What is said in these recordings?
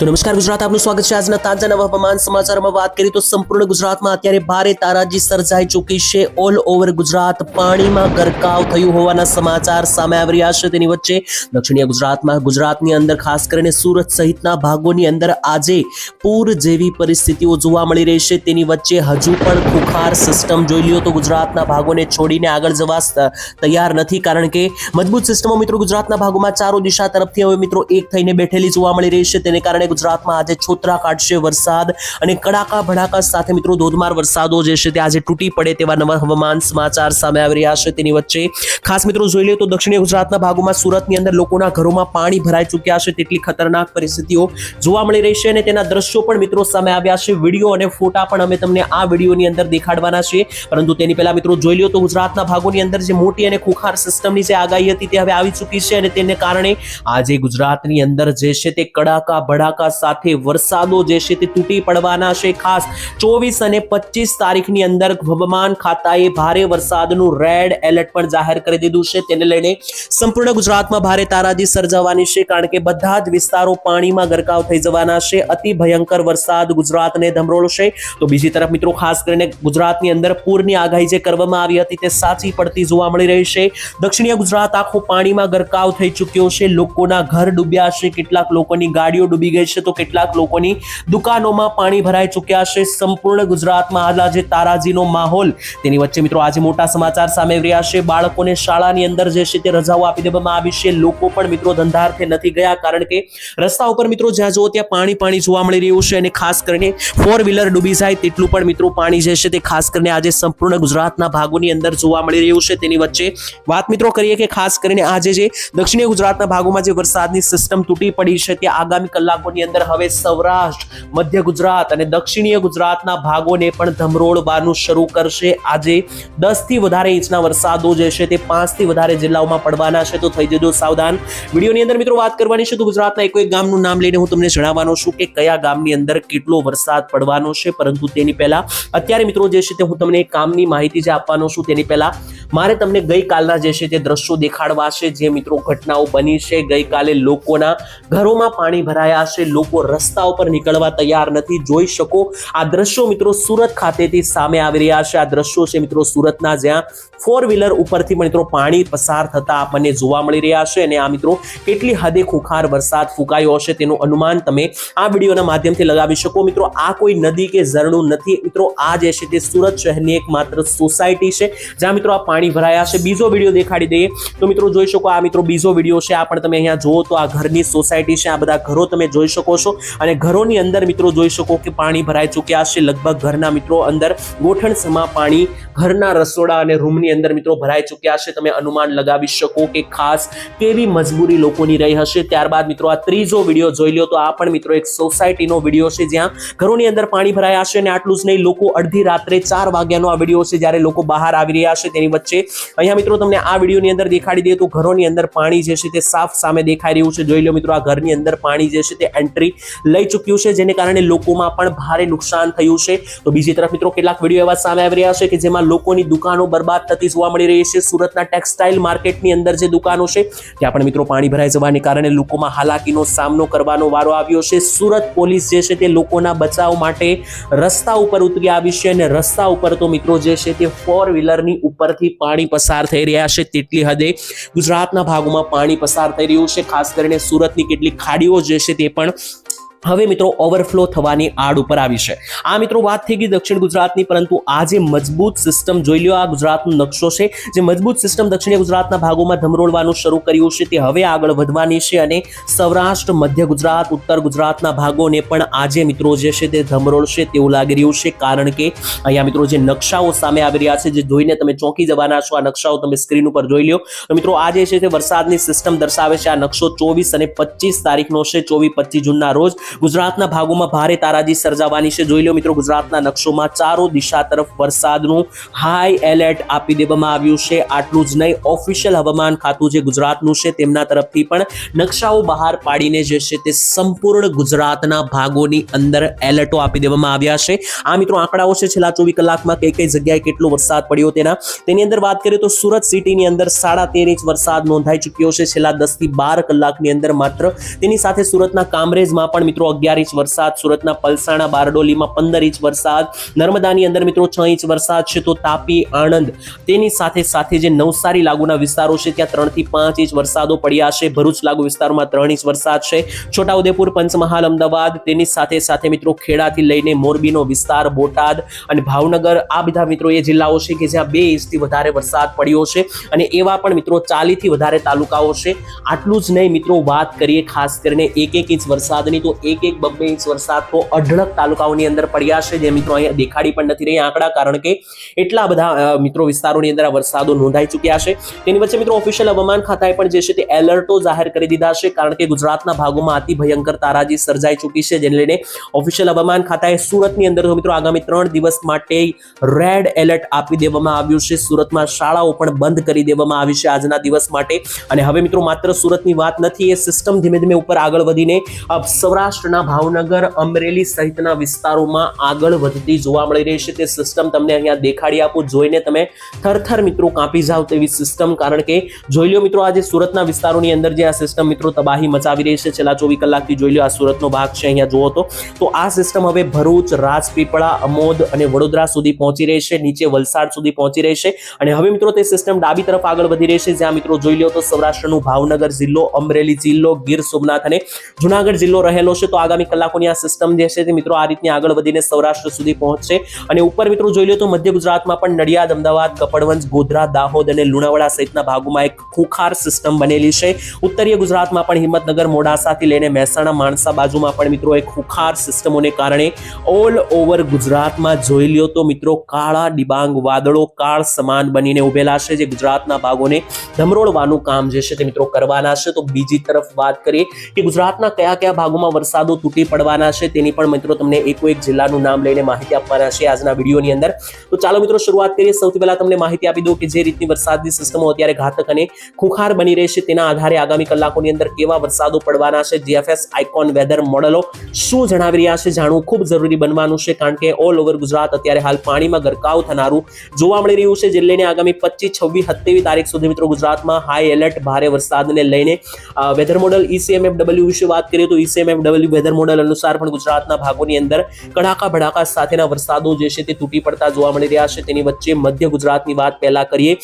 તો નમસ્કાર ગુજરાત, આપનું સ્વાગત છે આજના તાજા નવા હવામાન સમાચારમાં. વાત કરીએ તો સંપૂર્ણ ગુજરાતમાં અત્યારે ભારે તારાજી સર્જાઈ ચૂકી છે. ઓલ ઓવર ગુજરાત પાણીમાં ગરકાવ થયું હોવાના સમાચાર સામે આવી રહ્યા છે. તેની વચ્ચે દક્ષિણીય ગુજરાતમાં, ગુજરાતની અંદર ખાસ કરીને સુરત સહિતના ભાગોની અંદર આજે પૂર જેવી પરિસ્થિતિઓ જોવા મળી રહી છે. તેની વચ્ચે હજુ પણ ખુખાર સિસ્ટમ જોઈ લ્યો તો ગુજરાતના ભાગોને છોડીને આગળ જવા તૈયાર નથી. કારણ કે મજબૂત સિસ્ટમો મિત્રો ગુજરાતના ભાગોમાં ચારો દિશા તરફથી હવે મિત્રો એક થઈને બેઠેલી જોવા મળી રહી છે. તેને કારણે ગુજરાતમાં આજે છોતરા કાઢશે વરસાદ અને કડાકા ભડાકા સાથે મિત્રો ધોધમાર વરસાદો જે છે તે આજે તૂટી પડે તેવા નવા હવામાન સમાચાર સામે આવી રહ્યા છે તેની વચ્ચે. ખાસ મિત્રો જોઈ લઈએ તો દક્ષિણ ગુજરાતના ભાગોમાં સુરતની અંદર લોકોના ઘરોમાં પાણી ભરાઈ ચૂક્યા છે તેટલી ખતરનાક પરિસ્થિતિઓ જોવા મળી રહી છે અને તેના દ્રશ્યો પણ મિત્રો સામે આવ્યા છે. વીડિયો અને ફોટા પણ અમે તમને આ વિડીયોની અંદર દેખાડવાના છીએ પરંતુ તેની પહેલા મિત્રો જોઈ લો તો ગુજરાતના ભાગોની અંદર જે મોટી અને ખુખાર સિસ્ટમની જે આગાહી હતી તે હવે આવી ચૂકી છે અને તેને કારણે આજે ગુજરાતની અંદર જે છે તે કડાકા ભડાકા સાથે વરસાદો જે છે તે તૂટી પડવાના છે. ખાસ ચોવીસ અને પચીસ તારીખની અંદર હવામાન ખાતાએ ભારે વરસાદનું રેડ એલર્ટ પણ જાહેર કરી દીધું છે. તેને લઈને સંપૂર્ણ ગુજરાતમાં ભારે તારાજી સર્જાવાની છે કારણ કે બધા જ વિસ્તારો પાણીમાં ગરકાવ થઈ જવાના છે. અતિ ભયંકર વરસાદ ગુજરાતને ધમરોળશે તો બીજી તરફ મિત્રો, ખાસ કરીને ગુજરાતની અંદર પૂરની આગાહી જે કરવામાં આવી હતી તે સાચી પડતી જોવા મળી રહી છે. દક્ષિણીય ગુજરાત આખો પાણીમાં ગરકાવ થઈ ચૂક્યો છે. લોકોના ઘર ડૂબ્યા છે. કેટલાક લોકોની ગાડીઓ ડૂબી ગઈ છે તો કેટલાક લોકોની દુકાનોમાં પાણી ભરાઈ ચૂક્યા છે. સંપૂર્ણ ગુજરાતમાં હાલ આજે તારાજીનો માહોલ. તેની વચ્ચે મિત્રો આજે મોટા સમાચાર સામે રહ્યા છે. બાળકોને શાળાની અંદર જે છે તે રજાઓ આપી દેવામાં આવી છે. લોકો પણ મિત્રો ધંધાર્થે નથી ગયા કારણ કે રસ્તા ઉપર મિત્રો જ્યાં જુઓ ત્યાં પાણી પાણી જોવા મળી રહ્યું છે અને ખાસ કરીને ફોર વ્હીલર ડૂબી જાય તેટલું પણ મિત્રો પાણી જે છે તે ખાસ કરીને આજે સંપૂર્ણ ગુજરાતના ભાગોની અંદર જોવા મળી રહ્યું છે. તેની વચ્ચે વાત મિત્રો કરીએ કે ખાસ કરીને આજે જે દક્ષિણ ગુજરાતના ભાગોમાં જે વરસાદની સિસ્ટમ તૂટી પડી છે તે આગામી કલાકોની અંદર હવે સૌરાષ્ટ્ર, મધ્ય ગુજરાત અને દક્ષિણીય ગુજરાતના ભાગોને પણ ધમરોળવાનું શરૂ કરશે. આજે દસથી વધારે ઇંચના વરસાદો જે છે તે પાંચથી વધારે જિલ્લાઓમાં પડવાના છે. તો થઈ જજો સાવધાન. વિડીયોની અંદર મિત્રો વાત કરવાની છે તો ગુજરાતના એક એક ગામનું નામ લઈને હું તમને જણાવવાનો છું કે કયા ગામની અંદર કેટલો વરસાદ પડવાનો છે. પરંતુ તેની પહેલા અત્યારે મિત્રો જે છે તે હું તમને કામની માહિતી જે આપવાનો છું તેની પહેલા મારે તમને ગઈકાલના જે છે તે દ્રશ્યો દેખાડવા છે. જે મિત્રો ઘટનાઓ બની છે. ગઈકાલે લોકોના ઘરોમાં પાણી ભરાયા છે. લોકો રસ્તા ઉપર નીકળવા તૈયાર નથી. જોઈ શકો, આ દ્રશ્યો મિત્રો સુરત ખાતેથી સામે આવી રહ્યા છે. આ દ્રશ્યો છે મિત્રો સુરતના જ્યાં ફોર વ્હીલર ઉપરથી પણ મિત્રો પાણી પસાર થતા આપણને જોવા મળી રહ્યા છે અને આ મિત્રો કેટલી હદે ખુખાર વરસાદ ફૂંકાયો હશે તેનું અનુમાન તમે આ વિડીયોના માધ્યમથી લગાવી શકો. મિત્રો, આ કોઈ નદી કે ઝરણું નથી. મિત્રો, આ જે છે તે સુરત શહેરની એક માત્ર સોસાયટી છે, જ્યાં મિત્રો આ પાણી ભરાયા છે. બીજો વીડિયો દેખાડી દઈએ તો મિત્રો જોઈ શકો આ મિત્રો બીજો વીડિયો છે. આ પણ તમે અહીંયા જુઓ તો આ ઘરની સોસાયટી છે. આ બધા ઘરો તમે જોઈ શકો છો. અને ઘરોની અંદર મિત્રો જોઈ શકો કે પાણી ભરાઈ ચૂક્યા છે. લગભગ ઘરના મિત્રો અંદર ગોઠણસમાં પાણી, ઘરના રસોડા અને રૂમની અંદર મિત્રો ભરાઈ ચૂક્યા છે. તમે અનુમાન લગાવી શકો કે ખાસ કેવી મજબૂરી લોકોની રહી હશે. ત્યારબાદ મિત્રો આ ત્રીજો વીડિયો જોઈ લો તો આ પણ મિત્રો એક સોસાયટીનો વીડિયો છે જ્યાં ઘરોની અંદર પાણી ભરાયા છે અને આટલું જ નહીં, લોકો અડધી રાત્રે ચાર વાગ્યાનો આ વીડિયો છે જ્યારે લોકો બહાર આવી રહ્યા છે તેની વચ્ચે. અહીંયા મિત્રો તમને આ વિડીયોની અંદર દેખાડી દે તો ઘરોની અંદર પાણી જે છે તે સાફ સામે દેખાઈ રહ્યું છે. જોઈ લો મિત્રો આ ઘરની અંદર પાણી જે છે તે એન્ટ્રી લઈ ચૂક્યું છે, જેને કારણે લોકોમાં પણ ભારે નુકસાન થયું છે. તો બીજી તરફ મિત્રો, કેટલાક વીડિયો એવા સામે આવી રહ્યા છે કે જેમાં લોકોની દુકાનો બરબાદ થતી જોવા મળી રહી છે. સુરતના ટેક્સટાઇલ માર્કેટની અંદર જે દુકાનો છે, ત્યાં પણ મિત્રો પાણી ભરાઈ જવાને કારણે લોકોમાં હાલાકીનો સામનો કરવાનો વારો આવ્યો છે. સુરત પોલીસ જે છે તે લોકોના બચાવ માટે રસ્તા ઉપર ઉતરી આવી છે અને રસ્તા ઉપર તો મિત્રો જે છે તે ફોર વ્હીલરની ઉપરથી પાણી પસાર થઈ રહ્યા છે. તેટલી હદે ગુજરાતના ભાગોમાં પાણી પસાર થઈ રહ્યું છે. ખાસ કરીને સુરતની કેટલીક ખાડીઓ જે છે તે પણ ano. હવે મિત્રો ઓવરફ્લો થવાની આડ ઉપર આવી છે. આ મિત્રો, વાત થઈ ગઈ દક્ષિણ ગુજરાતની, પરંતુ આ જે મજબૂત સિસ્ટમ જોઈ લો આ ગુજરાતનો નકશો છે. જે મજબૂત સિસ્ટમ દક્ષિણ ગુજરાતના ભાગોમાં ધમરોળવાનું શરૂ કર્યું છે, તે હવે આગળ વધવાની છે અને સૌરાષ્ટ્ર, મધ્ય ગુજરાત, ઉત્તર ગુજરાતના ભાગોને પણ આજે મિત્રો જે છે તે ધમરોળશે તેવું લાગી રહ્યું છે, કારણ કે અહીંયા મિત્રો જે નકશાઓ સામે આવી રહ્યા છે, જે જોઈને તમે ચોંકી જવાના છો, આ નકશાઓ તમે સ્ક્રીન ઉપર જોઈ લો તો મિત્રો, આ જે છે તે વરસાદની સિસ્ટમ દર્શાવે છે, આ નકશો ચોવીસ અને પચીસ તારીખનો છે, ચોવીસ પચીસ જૂનના રોજ. ગુજરાતના ભાગોમાં ભારે તારાજી સર્જાવાની છે. જોઈ લો મિત્રો, ગુજરાતના નકશોમાં ચારો દિશા તરફ વરસાદનું હાઈ એલર્ટ આપી દેવામાં આવ્યું છે. આટલું જ નહીં ઓફિશિયલ હવામાન ખાતું જે ગુજરાતનું છે તેમના તરફથી પણ નકશાઓ બહાર પાડીને જે છે તે સંપૂર્ણ ગુજરાતના ભાગોની અંદર એલર્ટો આપી દેવામાં આવ્યા છે. આ મિત્રો આંકડાઓ છેલ્લા ચોવીસ કલાકમાં કઈ કઈ જગ્યાએ કેટલો વરસાદ પડ્યો તેના. તેની અંદર વાત કરીએ તો સુરત સિટીની અંદર સાડા તેર ઇંચ વરસાદ નોંધાઈ ચૂક્યો છે. છેલ્લા દસથી બાર કલાકની અંદર માત્ર. તેની સાથે સુરતના કામરેજમાં પણ મિત્રો મિત્રો, અગિયાર ઇંચ વરસાદ, સુરતના પલસાણા, બારડોલીમાં પંદર ઇંચ વરસાદ, નર્મદાની અંદર મિત્રો છ ઇંચ વરસાદ છે તો તાપી, આણંદ. તેની સાથે સાથે જે નવસારી લાગુના વિસ્તારો છે, ત્યાં ત્રણથી પાંચ ઇંચ વરસાદો પડ્યા છે. ભરૂચ લાગુ વિસ્તારમાં ત્રણ ઇંચ વરસાદ છે. છોટાઉદેપુર, પંચમહાલ, અમદાવાદ, તેની સાથે સાથે મિત્રો ખેડાથી લઈને મોરબીનો વિસ્તાર, બોટાદ અને ભાવનગર, આ બધા મિત્રો એ જિલ્લાઓ છે કે જ્યાં બે ઇંચથી વધારે વરસાદ પડ્યો છે અને એવા પણ મિત્રો ચાલીથી વધારે તાલુકાઓ છે. આટલું જ નહીં મિત્રો વાત કરીએ ખાસ કરીને એક એક ઇંચ વરસાદની તો એક એક બબ્બે ઇંચ વરસાદ તો અઢળક તાલુકાઓની અંદર પડ્યા છે. જે મિત્રો અહીંયા દેખાડી પણ નથી રહી આંકડા કારણ કે એટલા બધા મિત્રો વિસ્તારોની અંદર આ વરસાદો નોંધાઈ ચૂક્યા છે. તેની વચ્ચે મિત્રો ઓફિશિયલ હવામાન ખાતાએ પણ જે છે તે એલર્ટો જાહેર કરી દીધા છે કારણ કે ગુજરાતના ભાગોમાં અતિ ભયંકર તારાજી સર્જાઈ ચૂકી છે. જેને લઈને ઓફિશિયલ હવામાન ખાતાએ સુરતની અંદર તો મિત્રો આગામી ત્રણ દિવસ માટે રેડ એલર્ટ આપી દેવામાં આવ્યું છે. સુરતમાં શાળાઓ પણ બંધ કરી દેવામાં આવી છે આજના દિવસ માટે. અને હવે મિત્રો માત્ર સુરતની વાત નથી એ સિસ્ટમ ધીમે ધીમે ઉપર આગળ વધીને અ, સૌરાષ્ટ્રના ભાવનગર, અમરેલી સહિતના વિસ્તારોમાં આગળ વધતી જોવા મળી રહી છે. તે સિસ્ટમ તમને અહીંયા દેખાડી આપું. જોઈને તમે થરથર મિત્રો કાપી જાઓ તેવી સિસ્ટમ કારણ કે જોઈ લો મિત્રો, આજે સુરતના વિસ્તારોની અંદર જે આ સિસ્ટમ મિત્રો તબાહી મચાવી રહી છે. છેલ્લા ચોવીસ કલાકથી જોઈ લો આ સુરતનો ભાગ છે અહીંયા જુઓ તો. તો આ સિસ્ટમ હવે ભરૂચ, રાજપીપળા, અમોદ અને વડોદરા સુધી પહોંચી રહી છે. નીચે વલસાડ સુધી પહોંચી રહી છે. અને હવે મિત્રો તે સિસ્ટમ ડાબી તરફ આગળ વધી રહી છે. જ્યાં મિત્રો જોઈ લો તો સૌરાષ્ટ્રનું ભાવનગર જિલ્લો, અમરેલી જિલ્લો, ગીર સોમનાથ અને જુનાગઢ જિલ્લો રહેલો છે. તો આગામી કલાકોની આ સિસ્ટમ જે છે તે મિત્રો આ રીતની આગળ વધીને સૌરાષ્ટ્ર સુધી પહોંચશે. અને ઉપર મિત્રો જોઈ લો તો મધ્ય ગુજરાતમાં પણ નડિયાદ, અમદાવાદ, કપડવંજ, ગોધરા, દાહોદ અને લુણાવાડા સહિતના ભાગોમાં એક ખુખાર સિસ્ટમ બનેલી છે. ઉત્તરીય ગુજરાતમાં પણ હિંમતનગર, મોડાસાથી લઈને મહેસાણા, માણસા બાજુમાં પણ મિત્રો એક ખુખાર સિસ્ટમોને કારણે ઓલ ઓવર ગુજરાતમાં જોઈ લ્યો તો મિત્રો કાળા ડિબાંગ વાદળો કાળ સમાન બનીને ઉભેલા છે, જે ગુજરાતના ભાગોને ધમરોળવાનું કામ જે છે તે મિત્રો કરવાના છે. તો બીજી તરફ વાત કરીએ કે ગુજરાતના કયા કયા ભાગોમાં વરસાદો તૂટી પડવાના છે તેની પણ મિત્રો તમને એકો એક જિલ્લાનું નામ લઈને માહિતી આપવાના છે આજના વિડીયોની અંદર. તો ચાલો મિત્રો શરૂઆત કરીએ. સૌથી પહેલા તમને માહિતી આપી દઉં કે જે રીતની વરસાદની સિસ્ટમો અત્યારે ઘાતક અને ખુખાર બની રહી છે તેના આધારે આગામી કલાકોની અંદર કેવા વરસાદો પડવાના છે જીએફએસ આઇકોન વેધર મોડલો શું જણાવી રહ્યા છે જાણવું ખૂબ જરૂરી બનવાનું છે કારણ કે ઓલ ઓવર ગુજરાત અત્યારે હાલ પાણીમાં ગરકાવ થનારું જોવા મળી રહ્યું છે જે લઈને આગામી પચીસ, છવ્વીસ, સત્યાવીસ તારીખ સુધી મિત્રો ગુજરાતમાં હાઈ એલર્ટ ભારે વરસાદને લઈને વેધર મોડલ ઈસીએમએફ ડબલ્યુ વિશે વાત કરીએ તો ઈસીએમએફ ડબલ્યુ વેધર મોડલ અનુસાર પણ ગુજરાતના ભાગોની અંદર કડાકા ભડાકા સાથેના વરસાદો જે છે તે તૂટી પડતા જોવા મળી રહ્યા છે. તેની વચ્ચે મધ્ય ગુજરાતની વાત પહેલા કરીએ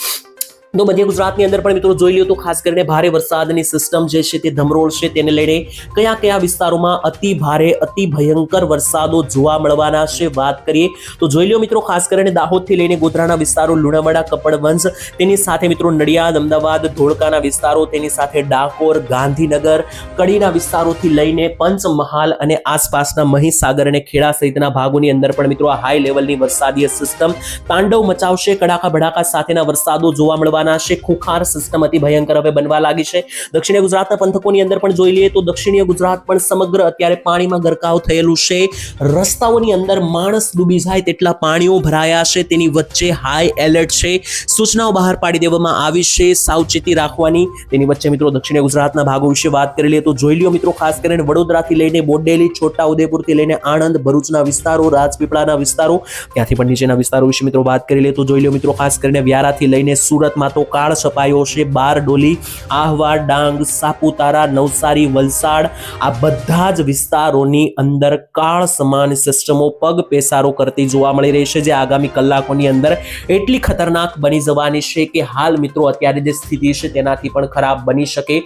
તો મધ્ય ગુજરાતની અંદર પણ મિત્રો જોઈ લો તો ખાસ કરીને ભારે વરસાદની સિસ્ટમ જે છે તે ધમરોળ છે તેને લઈને કયા કયા વિસ્તારોમાં અતિ ભારે, અતિ ભયંકર વરસાદો જોવા મળવાના છે વાત કરીએ તો જોઈ લો મિત્રો ખાસ કરીને દાહોદથી લઈને ગોધરાના વિસ્તારો, લુણાવાડા કપડવંશ તેની સાથે મિત્રો નડિયાદ, અમદાવાદ, ધોળકાના વિસ્તારો, તેની સાથે ડાકોર, ગાંધીનગર, કડીના વિસ્તારોથી લઈને પંચમહાલ અને આસપાસના મહીસાગર અને ખેડા સહિતના ભાગોની અંદર પણ મિત્રો આ હાઈ લેવલની વરસાદીય સિસ્ટમ તાંડવ મચાવશે, કડાકા ભડાકા સાથેના વરસાદો જોવા મળવાના છે ખુખાર સિસ્ટમ અતિ ભયંકર હવે બનવા લાગી છે. દક્ષિણ ગુજરાતના પંથકોની અંદર પણ જોઈ લઈએ તો દક્ષિણીય ગુજરાત પણ સમગ્ર અત્યારે પાણીમાં ગરકાવ થયેલું છે. રસ્તાઓની અંદર માણસ ડૂબી જાય તેટલા પાણીઓ ભરાયા છે. તેની વચ્ચે હાઈ એલર્ટ છે. સૂચનાઓ બહાર પાડી દેવામાં આવી છે. સાવચેતી રાખવાની. તેની વચ્ચે મિત્રો દક્ષિણ ગુજરાતના ભાગો વિશે વાત કરી લઈએ તો જોઈ લ્યો મિત્રો, ખાસ કરીને વડોદરાથી લઈને બોડેલી છોટા ઉદેપુરથી લઈને આણંદ, ભરૂચના વિસ્તારો, રાજપીપળાના વિસ્તારો, ત્યાંથી પણ નીચેના વિસ્તારો વિશે મિત્રો વાત કરી લઈએ તો જોઈ લો મિત્રો, ખાસ કરીને વ્યારાથી લઈને સુરતમાં તો કાળ છપાયો છે. બાર ડોલી, આહવા, ડાંગ, સાપુતારા, નવસારી, વલસાડ આ બધા જ વિસ્તારોની અંદર કાળ સમાન સિસ્ટમો પગ પેસારો કરતી જોવા મળી રહી છે. જે આગામી કલાકોની અંદર એટલી ખતરનાક બની જવાની છે કે હાલ મિત્રો અત્યારે જે સ્થિતિ છે તેનાથી પણ ખરાબ બની શકે.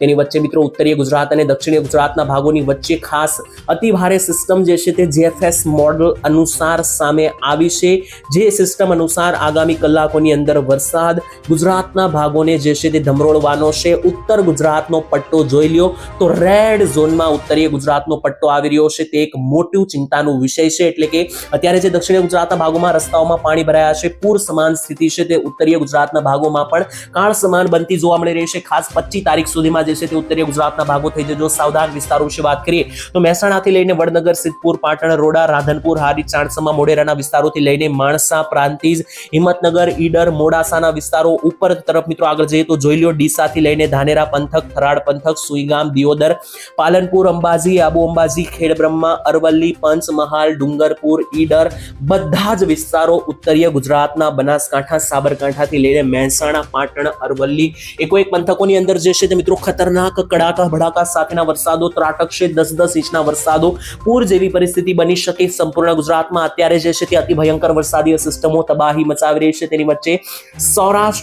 તેની વચ્ચે મિત્રો ઉત્તરીય ગુજરાત અને દક્ષિણીય ગુજરાતના ભાગોની વચ્ચે ખાસ અતિભારે સિસ્ટમ જે છે તે જેએફએસ મોડલ અનુસાર સામે આવી છે. જે સિસ્ટમ અનુસાર આગામી કલાકોની અંદર વરસાદ ગુજરાતના ભાગોને જે છે તે ધમરોળવાનો છે. ઉત્તર ગુજરાતનો પટ્ટો જોઈ લ્યો તો રેડ ઝોનમાં ઉત્તરીય ગુજરાતનો પટ્ટો આવી રહ્યો છે. તે એક મોટું ચિંતાનું વિષય છે. એટલે કે અત્યારે જે દક્ષિણ ગુજરાતના ભાગોમાં રસ્તાઓમાં પાણી ભરાયા છે. પૂર સમાન સ્થિતિ છે તે ઉત્તરીય ગુજરાતના ભાગોમાં પણ કાળ સમાન બનતી જોવા મળી રહી છે. ખાસ પચીસ તારીખ સુધીમાં જે છે તે ઉત્તરીય ગુજરાતના ભાગો થઈ જજો. સાવધાન વિસ્તારો વિશે વાત કરીએ તો મહેસાણાથી લઈને વડનગર, સિદ્ધપુર, પાટણ, રોડા, રાધનપુર, હારી, ચાણસમા, મોઢેરાના વિસ્તારોથી લઈને માણસા, પ્રાંતિજ, હિંમતનગર, ઈડર, મોડાસાના વિસ્તારો ઉપર તરફ મિત્રો આગળ જઈએ તો જોઈ લો ડીસાથી લઈને ધાનેરા પંથક, થરાડ પંથક, સુઈગામ, દિયોદર, પાલનપુર, અંબાજી, આબુ અંબાજી, ખેડબ્રહ્મા, અરવલ્લી, પંચમહાલ, ડુંગરપુર, ઈડર, બધા જ વિસ્તારો ઉત્તરીય ગુજરાતના બનાસકાંઠા, સાબરકાંઠાથી લઈને મહેસાણા, પાટણ, અરવલ્લી. એકો એક પંથકોની અંદર જે છે તે મિત્રો ખતરનાક કડાકા ભડાકા સાથેના વરસાદો ત્રાટકશે દસ દસ ઇંચના વરસાદો. પૂર જેવી પરિસ્થિતિ બની શકે સંપૂર્ણ ગુજરાતમાં. અત્યારે જે છે તે અતિ ભયંકર વરસાદીય સિસ્ટમો, તબાહી મચાવી રહી છે. તેની વચ્ચે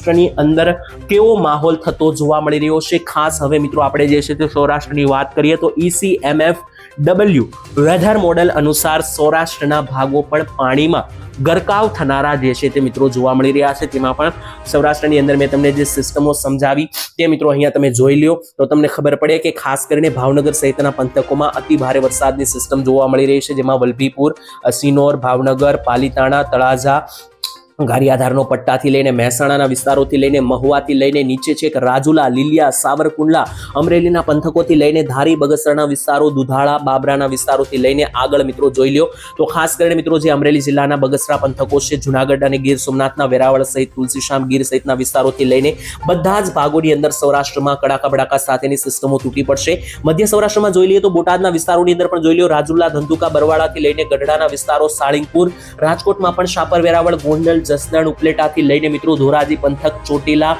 સૌરાષ્ટ્રની અંદર કેવો માહોલ થતો જોવા મળી રહ્યો છે? ખાસ હવે મિત્રો આપણે જે છે તે સૌરાષ્ટ્રની વાત કરીએ તો ઈસીએમએફ ડબલ્યુ વેધર મોડેલ અનુસાર સૌરાષ્ટ્રના ભાગો પણ પાણીમાં ગરકાવ થનારા જે છે તે મિત્રો જોવા મળી રહ્યા છે. તેમાં પણ સૌરાષ્ટ્રની અંદર મેં તમને જે સિસ્ટમો સમજાવી તે મિત્રો અહીંયા તમે જોઈ લ્યો. તો તમને ખબર પડે કે ખાસ કરીને ભાવનગર સહિતના પંથકોમાં અતિ ભારે વરસાદની સિસ્ટમ જોવા મળી રહી છે. જેમાં વલભીપુર, અસિનોર, ભાવનગર, પાલીતાણા, તળાજા ગારિયાધારનો પટ્ટાથી લઈને મહેસાણાના વિસ્તારોથી લઈને મહુવાથી લઈને નીચે છેક રાજુલા, લીલિયા, સાવરકુંડલા, અમરેલીના પંથકોથી લઈને ધારી બગસરાના વિસ્તારો, દુધાળા, બાબરાના વિસ્તારોથી લઈને આગળ મિત્રો જોઈ લ્યો. તો ખાસ કરીને મિત્રો જે અમરેલી જિલ્લાના બગસરા પંથકો છે, જુનાગઢ અને ગીર સોમનાથના વેરાવળ સહિત તુલસીશ્યામ ગીર સહિતના વિસ્તારોથી લઈને બધા જ ભાગોની અંદર સૌરાષ્ટ્રમાં કડાકા બડાકા સાથેની સિસ્ટમો તૂટી પડશે. મધ્ય સૌરાષ્ટ્રમાં જોઈ લઈએ તો બોટાદના વિસ્તારોની અંદર પણ જોઈ લ્યો, રાજુલા, ધંધુકા, બરવાડાથી લઈને ગઢડાના વિસ્તારો, સાળીંગપુર, રાજકોટમાં પણ શાપર વેરાવળ, ગોંડલ જસદણ ઉપલેટાથી લઈને મિત્રો ધોરાજી પંથક, ચોટીલા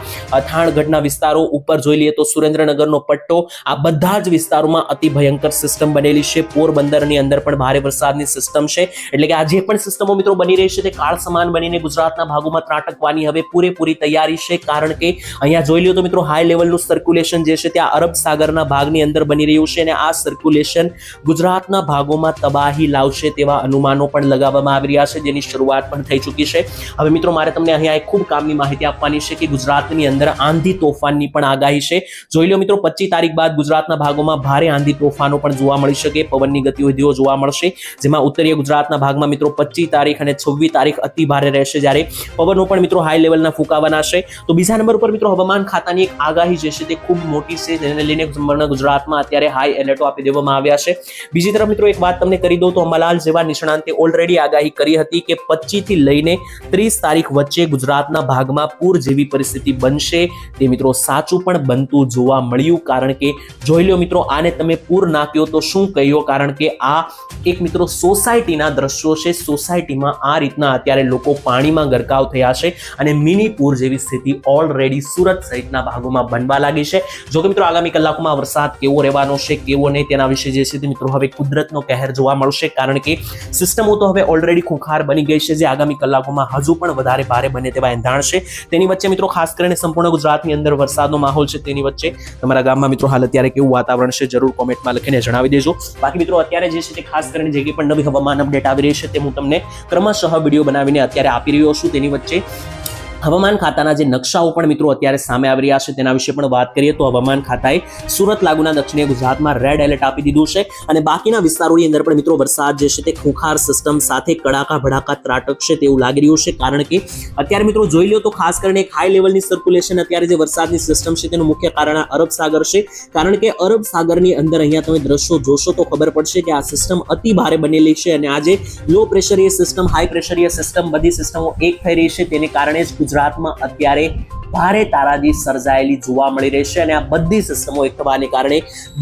થાણગઢના વિસ્તારો ઉપર જોઈ લઈએ તો સુરેન્દ્રનગરનો પટ્ટો, આ બધા જ વિસ્તારોમાં અતિ ભયંકર સિસ્ટમ બનેલી છે. પોરબંદરની અંદર પણ ભારે વરસાદની સિસ્ટમ છે. એટલે કે આ જે પણ સિસ્ટમો મિત્રો બની રહી છે તે કાળ સમાન બનીને ગુજરાતના ભાગોમાં ત્રાટકવાની હવે પૂરેપૂરી તૈયારી છે. કારણ કે અહીંયા જોઈ લ્યો તો મિત્રો હાઈ લેવલનું સર્ક્યુલેશન જે છે તે આ અરબ સાગરના ભાગની અંદર બની રહ્યું છે અને આ સર્ક્યુલેશન ગુજરાતના ભાગોમાં તબાહી લાવશે તેવા અનુમાનો પણ લગાવવામાં આવી રહ્યા છે. જેની શરૂઆત પણ થઈ ચૂકી છે. હવે મિત્રો, મારે તમને અહીંયા એક ખૂબ કામની માહિતી આપવાની છે કે ગુજરાતની અંદર આંધી તોફાનની પણ આગાહી છે. જોઈ લો મિત્રો પચીસ તારીખ બાદ ગુજરાતના ભાગોમાં ભારે આંધી તોફાનો પણ જોવા મળી શકે. પવનની ગતિવિધિઓ જોવા મળશે. જેમાં ઉત્તરીય ગુજરાતના ભાગમાં મિત્રો પચીસ તારીખ અને છવ્વીસ તારીખ અતિ ભારે રહેશે જ્યારે પવનો પણ મિત્રો હાઈ લેવલના ફૂંકાવાના છે. તો બીજા નંબર પર મિત્રો, હવામાન ખાતાની એક આગાહી જે છે તે ખૂબ મોટી છે. જેને લઈને ગુજરાતમાં અત્યારે હાઈ એલર્ટો આપી દેવામાં આવ્યા છે. બીજી તરફ મિત્રો, એક વાત તમને કરી દઉં તો અંબાલાલ જેવા નિષ્ણાંતે ઓલરેડી આગાહી કરી હતી કે પચીસથી લઈને ત્રીસ તારીખ વચ્ચે ગુજરાતના ભાગમાં પૂર જેવી પરિસ્થિતિ બનશે. તે મિત્રો સાચું પણ બનતું જોવા મળ્યું. કારણ કે જોઈ લો મિત્રો, આને તમે પૂર ના તો શું કહ્યો? કારણ કે આ એક મિત્રો સોસાયટીના દ્રશ્યો છે. સોસાયટીમાં આ રીતના અત્યારે લોકો પાણીમાં ગરકાવ થયા છે અને મિની પૂર જેવી સ્થિતિ ઓલરેડી સુરત સહિતના ભાગોમાં બનવા લાગી છે. જોકે મિત્રો, આગામી કલાકોમાં વરસાદ કેવો રહેવાનો છે, કેવો નહીં તેના વિશે જે છે તે મિત્રો હવે કુદરતનો કહેર જોવા મળશે. કારણ કે સિસ્ટમો તો હવે ઓલરેડી ખુંખાર બની ગઈ છે જે આગામી કલાકોમાં હજુ પણ વધારે ભારે બને તેવા એંધાણ છે. તેની વચ્ચે મિત્રો ખાસ કરીને સંપૂર્ણ ગુજરાતની અંદર વરસાદનો માહોલ છે તેની વચ્ચે. તમારા ગામમાં મિત્રો હાલ અત્યારે કેવું વાતાવરણ છે જરૂર કોમેન્ટમાં લખીને જણાવી દેજો. બાકી મિત્રો અત્યારે જે છે તે ખાસ કરીને જે પણ નવી હવામાન અપડેટ આવી રહી છે તે હું તમને ક્રમશઃ વીડિયો બનાવીને અત્યારે આપી રહ્યો છું. તેની વચ્ચે હવામાન ખાતાના જે નકશાઓ પણ મિત્રો અત્યારે સામે આવી રહ્યા છે તેના વિશે પણ વાત કરીએ તો હવામાન ખાતાએ સુરત લાગુના દક્ષિણીય ગુજરાતમાં રેડ એલર્ટ આપી દીધું છે અને બાકીના વિસ્તારોની અંદર પણ મિત્રો વરસાદ જે છે તે ખુખાર સિસ્ટમ સાથે કડાકા ભડાકા ત્રાટકશે તેવું લાગી રહ્યું છે કારણ કે અત્યારે મિત્રો જોઈ લો તો ખાસ કરીને એક હાઈ લેવલની સર્ક્યુલેશન અત્યારે જે વરસાદની સિસ્ટમ છે તેનું મુખ્ય કારણ અરબ સાગર છે કારણ કે અરબ સાગરની અંદર અહીંયા તમે દ્રશ્યો જોશો તો ખબર પડશે કે આ સિસ્ટમ અતિ ભારે બનેલી છે અને આજે લો પ્રેશરીય સિસ્ટમ હાઈ પ્રેશરીય સિસ્ટમ બધી સિસ્ટમો એક થઈ રહી છે તેને કારણે જ ગુજરાતમાં અત્યારે ભારે તારાજી સર્જાયેલી જોવા મળી રહી છે અને આ બધી સિસ્ટમો એક થવાને કારણે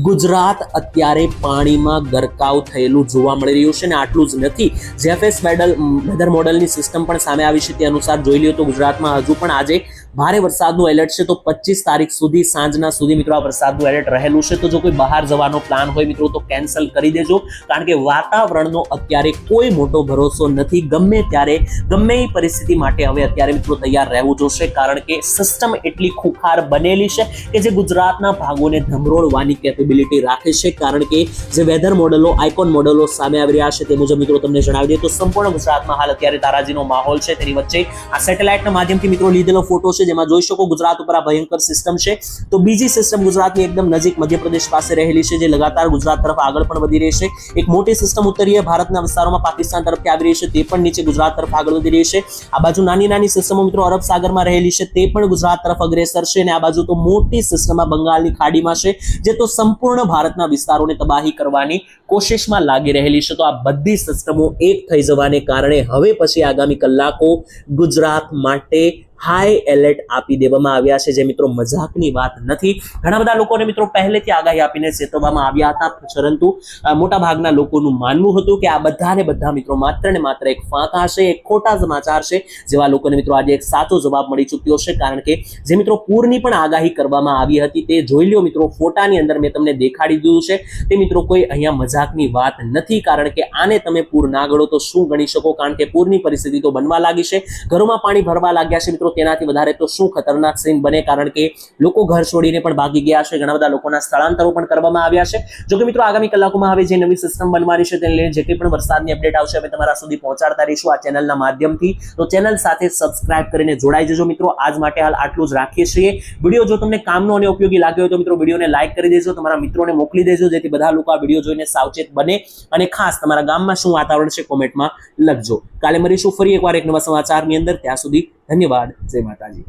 ગુજરાત અત્યારે પાણીમાં ગરકાવ થયેલું જોવા મળી રહ્યું છે અને આટલું જ નથી. જેફએસ મેડલ વેધર મોડલની સિસ્ટમ પણ સામે આવી છે. તે અનુસાર જોઈ લ્યો તો ગુજરાતમાં હજુ પણ આજે ભારે વરસાદનું એલર્ટ છે. તો પચીસ તારીખ સુધી સાંજના સુધી મિત્રો આ વરસાદનું એલર્ટ રહેલું છે. તો જો કોઈ બહાર જવાનો પ્લાન હોય મિત્રો તો કેન્સલ કરી દેજો. કારણ કે વાતાવરણનો અત્યારે કોઈ મોટો ભરોસો નથી. ગમે ત્યારે, ગમે એ પરિસ્થિતિ માટે હવે અત્યારે મિત્રો તૈયાર રહેવું જોશે. કારણ કે સિસ્ટમ એટલી ખુખાર બનેલી છે કે જે ગુજરાતના ભાગોને ધમરોળવાની કેપેબિલિટી રાખે છે. કારણ કે જે વેધર મોડલો આઇકોન મોડલો સામે આવી રહ્યા છે તે મુજબ મિત્રો તમને જણાવી દઈએ તો સંપૂર્ણ ગુજરાતમાં હાલ અત્યારે તારાજીનો માહોલ છે. તેની વચ્ચે આ સેટેલાઇટના માધ્યમથી મિત્રો લીધેલો ફોટો છે જેમાં જોઈ શકો ગુજરાત ઉપર આ ભયંકર સિસ્ટમ છે. તો બીજી સિસ્ટમ ગુજરાતની એકદમ નજીક મધ્યપ્રદેશ પાસે રહેલી છે જે લગાતાર ગુજરાત તરફ આગળ પણ વધી રહી છે. એક મોટી સિસ્ટમ ઉત્તરીય ભારતના વિસ્તારોમાં પાકિસ્તાન તરફથી આવી રહી છે તે પણ નીચે ગુજરાત તરફ આગળ વધી રહી છે. આ બાજુ નાની નાની સિસ્ટમો મિત્રો અરબ સાગરમાં રહેલી છે તે પણ ગુજરાત તરફ અગ્રેસર છે અને આ બાજુ તો મોટી સિસ્ટમમાં બંગાળની ખાડીમાં છે, જે તો સંપૂર્ણ ભારતના વિસ્તારોને તબાહી કરવાની કોશિશમાં લાગી રહેલી છે. તો આ બધી સિસ્ટમો એક થઈ જવાને કારણે હવે પછી આગામી કલાકો ગુજરાત માટે હાઈ એલર્ટ આપી દેવામાં આવ્યા છે. જે મિત્રો મજાકની વાત નથી. ઘણા બધા લોકોને મિત્રો પહેલેથી આગાહી આપીને ચેતવવામાં આવ્યા હતા. પરંતુ મોટા ભાગના લોકોનું માનવું હતું કે આ બધાને બધા મિત્રો માત્ર ને માત્ર એક ફાંકા છે એક ખોટા સમાચાર છે, જેવા લોકોને મિત્રો આજે એક સાચો જવાબ મળી ચૂક્યો છે. કારણ કે, જે મિત્રો પૂરની પણ આગાહી કરવામાં આવી હતી તે જોઈ લ્યો મિત્રો, ફોટાની અંદર મેં તમને દેખાડી દીધું છે. તે મિત્રો કોઈ અહીંયા મજાકની વાત નથી. કારણ કે આને તમે પૂર ના ગણો તો શું ગણી શકો? કારણ કે પૂરની પરિસ્થિતિ તો બનવા લાગી છે. ઘરોમાં પાણી ભરવા લાગ્યા છે મિત્રો તેનાથી વધારે તો શું ખતરનાક સીન બને? કારણ કે લોકો ઘર છોડીને પણ ભાગી ગયા છે. ઘણા બધા લોકોના સ્થળાંતરો પણ કરવામાં આવ્યા છે. જો મિત્રો, આગામી કલાકોમાં હવે જે નવી સિસ્ટમ બનવાની છે તેને લઈને જે કંઈ પણ વરસાદની અપડેટ આવશે અમે તમારા સુધી પહોંચાડતા રહીશું આ ચેનલના માધ્યમથી. તો ચેનલ સાથે સબસ્ક્રાઇબ કરીને જોડાઈ જજો મિત્રો. આજ માટે હાલ આટલું જ રાખીએ છીએ. વીડિયો જો તમને કામનો અને ઉપયોગી લાગ્યો હોય તો મિત્રો, વિડીયોને લાઈક કરી દેજો. તમારા મિત્રોને મોકલી દેજો, જેથી બધા લોકો આ વીડિયો જોઈને સાવચેત બને અને ખાસ તમારા ગામમાં શું વાતાવરણ છે કોમેન્ટમાં લખજો. કાલે મળીશું ફરી એકવાર એક નવા સમાચારની અંદર. ત્યાં સુધી ધન્યવાદ. જય માતાજી.